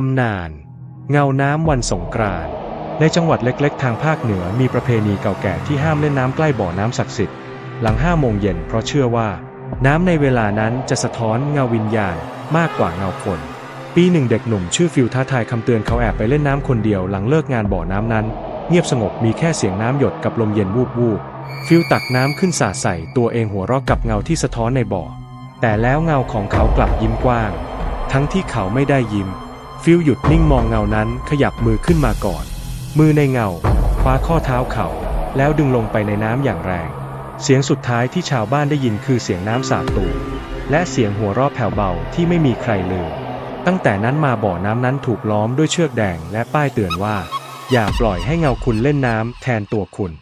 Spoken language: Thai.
ตำนาน เงาน้ำวันสงกรานต์ในจังหวัดเล็ก ๆ ทางภาคเหนือมีประเพณีเก่าแก่ที่ห้ามเล่นน้ำใกล้บ่อน้ำศักดิ์สิทธิ์หลังห้าโมงเย็นเพราะเชื่อว่า น้ำในเวลานั้นจะสะท้อนเงาวิญญาณมากกว่าเงาคน ปีหนึ่งเด็กหนุ่มชื่อฟิลท้าทายคำเตือนเขาแอบไปเล่นน้ำคนเดียวหลังเลิกงานบ่อน้ำนั้น เงียบสงบมีแค่เสียงน้ำหยดกับลมเย็นวูบวูบฟิลตักน้ำขึ้นสาดใส่ตัวเองหัวเราะกับเงาที่สะท้อนในบ่อ แต่แล้วเงาของเขากลับยิ้มกว้าง ทั้งที่เขาไม่ได้ยิ้ม ฟิลหยุดนิ่งมองเงานั้นขยับมือขึ้นมาก่อน มือในเงาคว้าข้อเท้าเขาแล้วดึงลงไปในน้ำอย่างแรง เสียงสุดท้ายที่ชาวบ้านได้ยินคือเสียงน้ำสาดตูและเสียงหัวเราะแผ่วเบาที่ไม่มีใครลืม ตั้งแต่นั้นมาบ่อน้ำนั้นถูกล้อมด้วยเชือกแดงและป้ายเตือนว่า อย่าปล่อยให้เงาคุณเล่นน้ำแทนตัวคุณ